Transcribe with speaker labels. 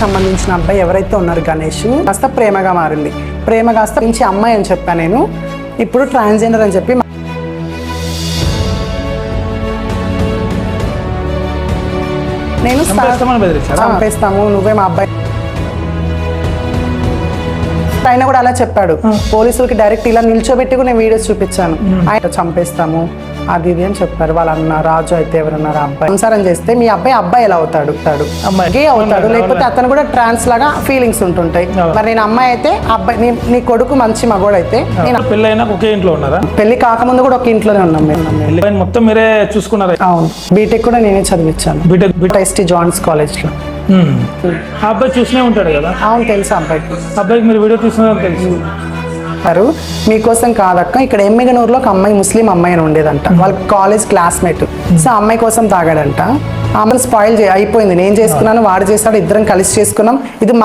Speaker 1: సంబంధించిన అబ్బాయి ఎవరైతే ఉన్నారు గణేష్ కాస్త ప్రేమగా మారింది. ప్రేమ కాస్త నుంచి అమ్మాయి అని చెప్పా నేను. ఇప్పుడు ట్రాన్స్జెండర్ అని చెప్పి నేను? చంపేస్తాము నువ్వే మా అబ్బాయి ఆయన కూడా అలా చెప్పాడు. పోలీసులకి డైరెక్ట్ ఇలా నిల్చోబెట్టి నేను వీడియోస్ చూపించాను. ఆయన చంపేస్తాము. అది ఇది అని చెప్పారు. వాళ్ళ అన్న రాజు అయితే ఎవరన్నారు అబ్బాయి. సంసారం చేస్తే మీ అబ్బాయి అబ్బాయి ఎలా అవుతాడు?
Speaker 2: అమ్మాయి.
Speaker 1: గే అవుతాడు. లేకపోతే అతను కూడా ట్రాన్స్ లాగా ఫీలింగ్స్ ఉంటుంటాయి. మరి నేను అమ్మాయి అయితే అబ్బాయి నీ- కొడుకు మంచి మగోడు అయితే నేను
Speaker 2: పెళ్ళైనా ఒకే ఇంట్లో ఉన్నారా?
Speaker 1: పెళ్ళి కాకముందు కూడా ఒక ఇంట్లోనే ఉన్నాం మేము.
Speaker 2: పెళ్ళి మొత్తం మీరే చూసుకున్నారా?
Speaker 1: అవును. బీటెక్ కూడా నేనే చదివించాను
Speaker 2: బీటెక్
Speaker 1: ఎస్టీ జాన్స్ కాలేజ్లో
Speaker 2: ఉమ్. ఆ అబ్బాయి చూసినే ఉంటాడు కదా?
Speaker 1: అవును తెలుసు అబ్బాయికి.
Speaker 2: అబ్బాయికి మీరు వీడియో తీస్తున్నారని తెలుసు.
Speaker 1: చెప్పారు. మీకోసం కాదక్క ఇక్కడ ఎమ్మిగనూరులో ఒక అమ్మాయి ముస్లిం అమ్మాయి అని ఉండేదంట. వాళ్ళ కాలేజ్ క్లాస్మేట్ సో అమ్మాయి కోసం తాగాడంట. ఆ అమ్మాయిని స్పాయిల్ అయిపోయింది. నేను చేసుకున్నాను వాడు చేస్తాడు ఇద్దరం కలిసి చేసుకున్నాం. ఇది మా